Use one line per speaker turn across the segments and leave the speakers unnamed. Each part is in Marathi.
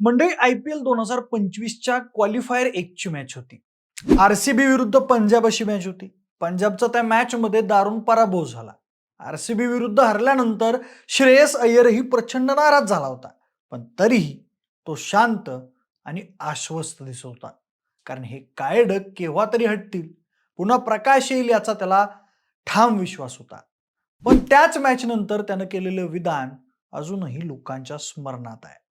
मंडळी आय पी एल दोन हजार पंचवीसच्या क्वालिफायर एकची मॅच होती. आर सी बी विरुद्ध पंजाब अशी मॅच होती. पंजाबचा त्या मॅचमध्ये दारुण पराभव झाला. आरसीबी विरुद्ध हरल्यानंतर श्रेयस अय्यरही प्रचंड नाराज झाला होता. पण तरीही तो शांत आणि आश्वस्त दिसत होता. कारण हे काळे ढग केव्हा तरी हटतील? पुन्हा प्रकाश येईल याचा त्याला ठाम विश्वास होता. पण त्याच मॅच नंतर त्यानं केलेलं विधान अजूनही लोकांच्या स्मरणात आहे.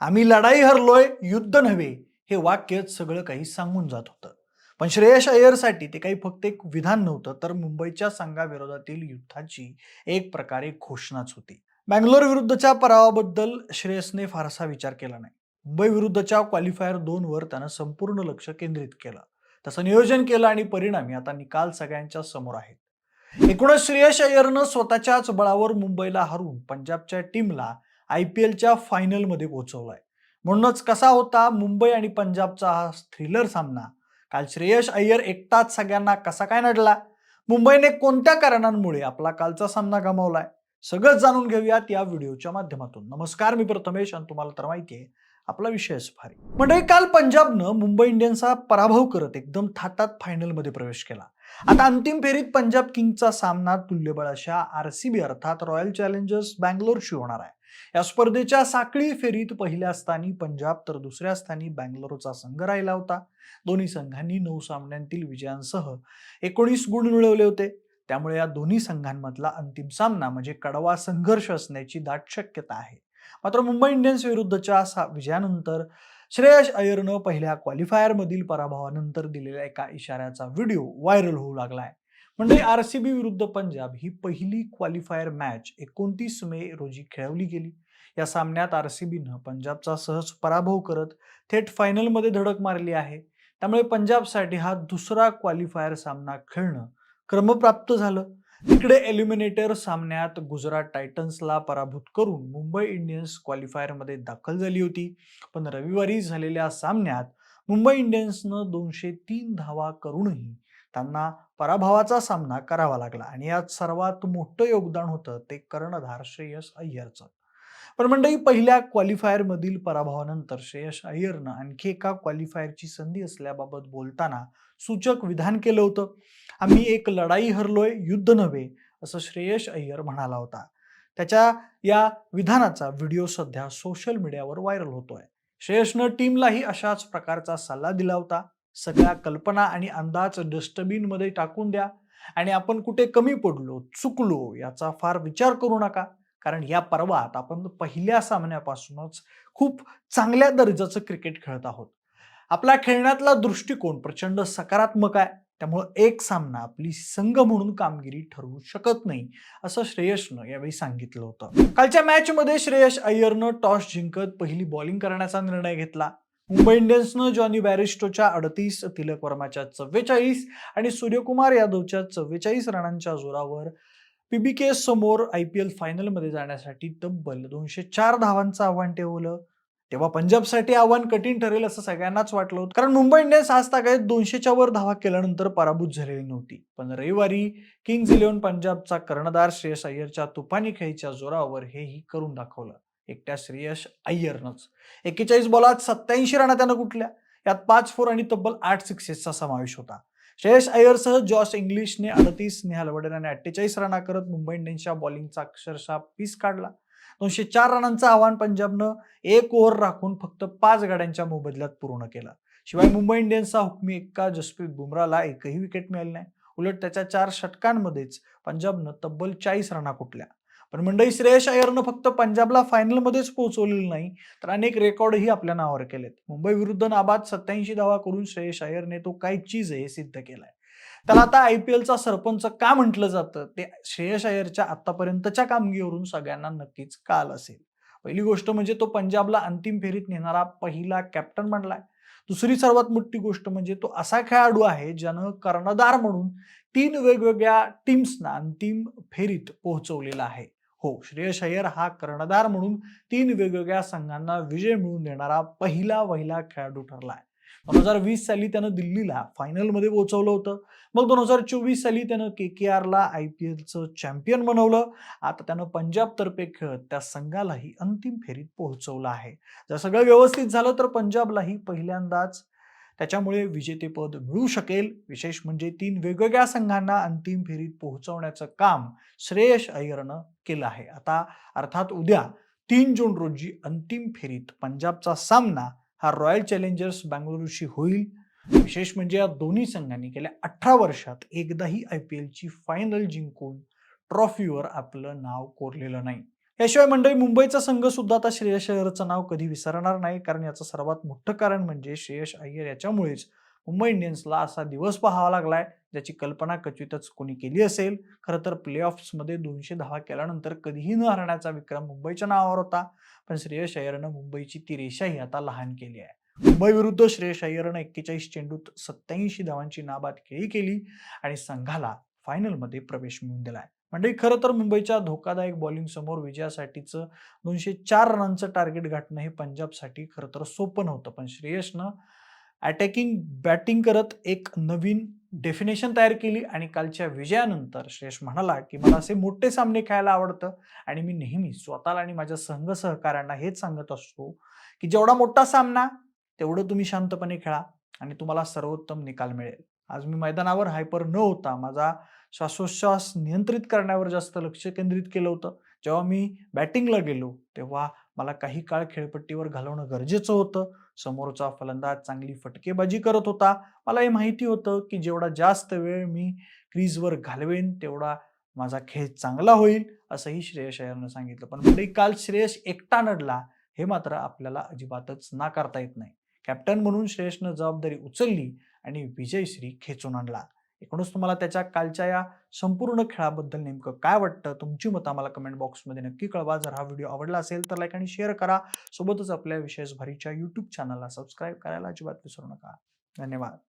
आम्ही लढाई हरलोय युद्ध नव्हे हे वाक्य सगळं काही सांगून जात होतं. पण श्रेयस अय्यरसाठी ते काही फक्त एक विधान नव्हतं तर मुंबईच्या संघाविरोधातील युद्धाची एक प्रकारे घोषणाच होती. बँगलोर विरुद्धच्या पराभवाबद्दल श्रेयसने फारसा विचार केला नाही. मुंबई विरुद्धच्या क्वालिफायर दोन वर त्यानं संपूर्ण लक्ष केंद्रित केलं. तसं नियोजन केलं आणि परिणामी आता निकाल सगळ्यांच्या समोर आहेत. एकूणच श्रेयस अय्यरनं स्वतःच्याच बळावर मुंबईला हरवून पंजाबच्या टीमला आय पी एलच्या फायनलमध्ये पोहोचवलाय. म्हणूनच कसा होता मुंबई आणि पंजाबचा हा थ्रिलर सामना? काल श्रेयस अय्यर एकटाच सगळ्यांना कसा काय नडला? मुंबईने कोणत्या कारणांमुळे आपला कालचा सामना गमावलाय? सगळंच जाणून घेऊयात या व्हिडिओच्या माध्यमातून. नमस्कार मी प्रथमेश आणि तुम्हाला तर माहिती आहे आपला विषयच भारी म्हणजे काल पंजाबनं मुंबई इंडियन्सचा पराभव करत एकदम थाटात फायनलमध्ये प्रवेश केला. आता अंतिम फेरीत पंजाब किंगचा सामना तुल्यबळ अशा आर सी बी अर्थात रॉयल चॅलेंजर्स बँगलोरशी होणार आहे. या स्पर्धेच्या साखळी फेरीत पहिल्या स्थानी पंजाब तर दुसऱ्या स्थानी बँगलोरचा संघ राहिला होता. दोन्ही संघांनी नऊ सामन्यांतील विजयांसह एकोणीस गुण मिळवले होते. त्यामुळे या दोन्ही संघांमधला अंतिम सामना म्हणजे कडवा संघर्ष असण्याची दाट शक्यता आहे. मात्र मुंबई इंडियन्स विरुद्धच्या विजयानंतर श्रेयस अय्यरनं पहिल्या क्वालिफायरमधील पराभवानंतर दिलेल्या एका इशाऱ्याचा व्हिडिओ व्हायरल होऊ लागलाय. म्हणजे आर सी बी विरुद्ध पंजाब ही पहिली क्वालिफायर मॅच एकोणतीस मे रोजी खेळवली गेली. या सामन्यात आर सी बीनं पंजाबचा सहज पराभव करत थेट फायनलमध्ये धडक मारली आहे. त्यामुळे पंजाबसाठी हा दुसरा क्वालिफायर सामना खेळणं क्रमप्राप्त झालं. तिकडे एल्युमिनेटर सामन्यात गुजरात टायटन्सला पराभूत करून मुंबई इंडियन्स क्वालिफायरमध्ये दाखल झाली होती. पण रविवारी झालेल्या सामन्यात मुंबई इंडियन्सनं दोनशे तीन धावा करूनही त्यांना पराभवाचा सामना करावा लागला आणि यात सर्वात मोठं योगदान होतं ते कर्णधार श्रेयस अय्यरचं. पण मंडळी पहिल्या क्वालिफायरमधील पराभवानंतर श्रेयस अय्यरनं आणखी एका क्वालिफायरची संधी असल्याबाबत बोलताना सूचक विधान केलं होतं. आम्ही एक लढाई हरलोय युद्ध नव्हे असं श्रेयस अय्यर म्हणाला होता. त्याच्या या विधानाचा व्हिडिओ सध्या सोशल मीडियावर व्हायरल होतोय. श्रेयसनं टीमलाही अशाच प्रकारचा सल्ला दिला होता. सगळ्या कल्पना आणि अंदाज डस्टबिनमध्ये टाकून द्या. आणि आपण कुठे कमी पडलो चुकलो याचा फार विचार करू नका. कारण या पर्वात आपण पहिल्या सामन्यापासूनच खूप चांगल्या दर्जाचं क्रिकेट खेळत आहोत. आपला खेळण्यातला दृष्टिकोन प्रचंड सकारात्मक आहे. त्यामुळं एक सामना आपली संघ म्हणून कामगिरी ठरवू शकत नाही असं श्रेयसनं यावेळी सांगितलं होतं. कालच्या मॅचमध्ये श्रेयस अय्यरनं टॉस जिंकत पहिली बॉलिंग करण्याचा निर्णय घेतला. मुंबई इंडियन्सनं जॉनी बॅरिस्टोच्या अडतीस तिलक वर्माच्या चव्वेचाळीस आणि सूर्यकुमार यादवच्या चव्वेचाळीस रनांच्या जोरावर पीबीके समोर आय पी एल फायनलमध्ये जाण्यासाठी तब्बल दोनशे चार धावांचं आव्हान ठेवलं. तेव्हा पंजाबसाठी आव्हान कठीण ठरेल असं सगळ्यांनाच वाटलं होतं. कारण मुंबई इंडियन्स आज तागायत दोनशेच्या वर धावा केल्यानंतर पराभूत झालेली नव्हती. पण रविवारी किंग्ज इलेव्हन पंजाबचा कर्णधार श्रेयस अय्यरच्या तुफानी खेळीच्या जोरावर हेही करून दाखवलं. एकट्या श्रेयस अय्यरनंच. एक्केचाळीस बॉलात सत्याऐंशी रना त्यानं कुठल्या यात पाच फोर आणि तब्बल आठ सिक्सेसचा समावेश होता. श्रेयस अय्यरसह जॉस इंग्लिशने अडतीस निहाल वडेराने अठ्ठेचाळीस रना करत मुंबई इंडियन्सच्या बॉलिंगचा अक्षरशः पीस काढला. दोनशे चार रनांचं आव्हान पंजाबनं एक ओव्हर राखून फक्त पाच गाड्यांच्या मोबदल्यात पूर्ण केलं. शिवाय मुंबई इंडियन्सचा हुकमी एक्का जसप्रीत बुमराला एकही विकेट मिळाली नाही. उलट त्याच्या चार षटकांमध्येच पंजाबनं तब्बल चाळीस रना कुठल्या. पण मंडळी श्रेयस अय्यरनं फक्त पंजाबला फायनलमध्येच पोहोचवलेलं नाही तर अनेक रेकॉर्डही आपल्या नावावर केलेत. मुंबई विरुद्ध नाबाद सत्याऐंशी धावा करून श्रेयस अय्यरने तो काय चीज आहे हे सिद्ध केलाय. त्याला आता आय पी एलचा सरपंच का म्हटलं जातं? ते श्रेयस अय्यरच्या आतापर्यंतच्या कामगिरीवरून सगळ्यांना नक्कीच काल असेल. पहिली गोष्ट म्हणजे तो पंजाबला अंतिम फेरीत नेणारा पहिला कॅप्टन बनलाय. दुसरी सर्वात मोठी गोष्ट म्हणजे तो असा खेळाडू आहे ज्यानं कर्णधार म्हणून तीन वेगवेगळ्या टीम्सना अंतिम फेरीत पोहोचवलेला आहे. हो श्रेयस अय्यर हा कर्णधार म्हणून तीन वेगवेगळ्या संघांना विजय मिळवून देणारा पहिला वहिला खेळाडू ठरलाय. दोन हजार वीस साली त्यानं दिल्लीला फायनलमध्ये पोहोचवलं होतं. मग दोन हजार चोवीस साली त्यानं के के आरला आय पी एलचं चॅम्पियन बनवलं. आता त्यानं पंजाबतर्फे खेळत त्या संघालाही अंतिम फेरीत पोहोचवलं आहे. जर सगळं व्यवस्थित झालं तर पंजाबलाही पहिल्यांदाच त्याच्यामुळे विजेतेपद मिळू शकेल. विशेष म्हणजे तीन वेगवेगळ्या संघांना अंतिम फेरीत पोहोचवण्याचं काम श्रेयस अय्यरनं केलं आहे. आता अर्थात उद्या तीन जून रोजी अंतिम फेरीत पंजाबचा सामना हा रॉयल चॅलेंजर्स बँगलुरूशी होईल. विशेष म्हणजे या दोन्ही संघांनी गेल्या अठरा वर्षात एकदाही आय पी एलची फायनल जिंकून ट्रॉफीवर आपलं नाव कोरलेलं नाही. याशिवाय मंडळी मुंबईचा संघ सुद्धा आता श्रेयस अय्यरचं नाव कधी विसरणार नाही कारण याचं सर्वात मोठं कारण म्हणजे श्रेयस अय्यर याच्यामुळेच मुंबई इंडियन्सला असा दिवस पाहावा लागलाय ज्याची कल्पना क्वचितच कोणी केली असेल. खरं तर प्ले ऑफ्समध्ये दोनशे धावा केल्यानंतर कधीही न हरण्याचा विक्रम मुंबईच्या नावावर होता पण श्रेयस अय्यरनं मुंबईची ती रेषाही आता लहान केली आहे. मुंबई विरुद्ध श्रेयस अय्यरनं एक्केचाळीस चेंडूत सत्याऐंशी धावांची नाबाद खेळी केली आणि संघाला फायनलमध्ये प्रवेश मिळवून दिलाय. म्हणजे खरं तर मुंबईच्या धोकादायक बॉलिंग समोर विजयासाठीचं दोनशे चार रनचं टार्गेट गाठणं हे पंजाबसाठी खरं तर सोपं नव्हतं. पण श्रेयसनं अटॅकिंग बॅटिंग करत एक नवीन डेफिनेशन तयार केली आणि कालच्या विजयानंतर श्रेयस म्हणाला की मला असे मोठे सामने खेळायला आवडतं आणि मी नेहमी स्वतःला आणि माझ्या संघ सहकाऱ्यांना हेच सांगत असतो की जेवढा मोठा सामना तेवढं तुम्ही शांतपणे खेळा आणि तुम्हाला सर्वोत्तम निकाल मिळेल. आज मी मैदानावर हायपर न होता माझा श्वासोच्छ्वास नियंत्रित करण्यावर जास्त लक्ष केंद्रित केलं होतं. जेव्हा मी बॅटिंगला गेलो तेव्हा मला काही काळ खेळपट्टीवर घालवणं गरजेचं होतं. समोरचा फलंदाज चांगली फटकेबाजी करत होता. मला हे माहिती होतं की जेवढा जास्त वेळ मी क्रीजवर घालवेन तेवढा माझा खेळ चांगला होईल असंही श्रेयस अय्यरनं सांगितलं. पण मंडळी काल श्रेयस एकटा नडला हे मात्र आपल्याला अजिबातच नाकारता येत नाही. कॅप्टन म्हणून श्रेयसनं जबाबदारी उचलली आणि विजयश्री खेचून आणला. एकूणच तुम्हाला त्याच्या कालच्या या संपूर्ण खेळाबद्दल नेमकं काय वाटतं? तुमची मतं आम्हाला कमेंट बॉक्समध्ये नक्की कळवा. जर हा व्हिडिओ आवडला असेल तर लाईक आणि शेअर करा. सोबतच आपल्या विशेष भारीच्या यूट्यूब चॅनलला सबस्क्राईब करायला अजिबात विसरू नका. धन्यवाद.